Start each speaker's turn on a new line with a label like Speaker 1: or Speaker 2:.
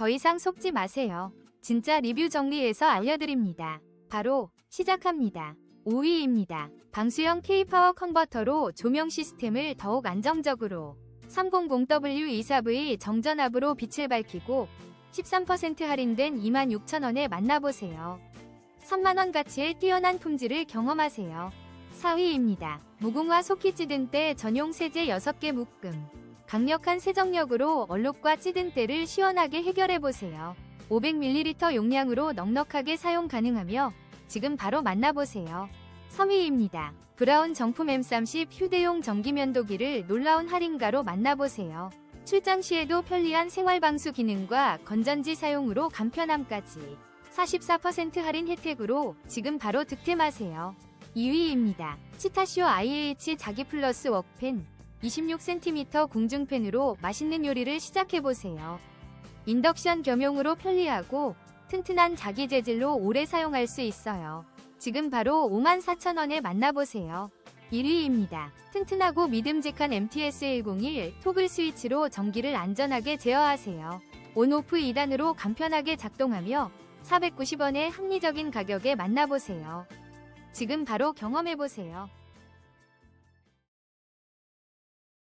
Speaker 1: 더 이상 속지 마세요. 진짜 리뷰 정리해서 알려드립니다. 바로 시작합니다. 5위입니다. 방수형 K-파워 컨버터로 조명 시스템을 더욱 안정적으로 300W24V 정전압으로 빛을 밝히고 13% 할인된 26,000원에 만나보세요. 3만원 가치의 뛰어난 품질을 경험하세요. 4위입니다. 무궁화 속히 찌든 때 전용 세제 6개 묶음. 강력한 세정력으로 얼룩과 찌든 때를 시원하게 해결해보세요. 500ml 용량으로 넉넉하게 사용 가능하며 지금 바로 만나보세요. 3위입니다. 브라운 정품 M30 휴대용 전기면도기를 놀라운 할인가로 만나보세요. 출장 시에도 편리한 생활방수 기능과 건전지 사용으로 간편함까지 44% 할인 혜택으로 지금 바로 득템하세요. 2위입니다. 치타쇼 IH 자기 플러스 웍펜 26cm 공중팬으로 맛있는 요리를 시작해보세요. 인덕션 겸용으로 편리하고 튼튼한 자기 재질로 오래 사용할 수 있어요. 지금 바로 54,000원에 만나보세요. 1위입니다. 튼튼하고 믿음직한 MTS101 토글 스위치로 전기를 안전하게 제어하세요. 온오프 2단으로 간편하게 작동하며 490원의 합리적인 가격에 만나보세요. 지금 바로 경험해보세요.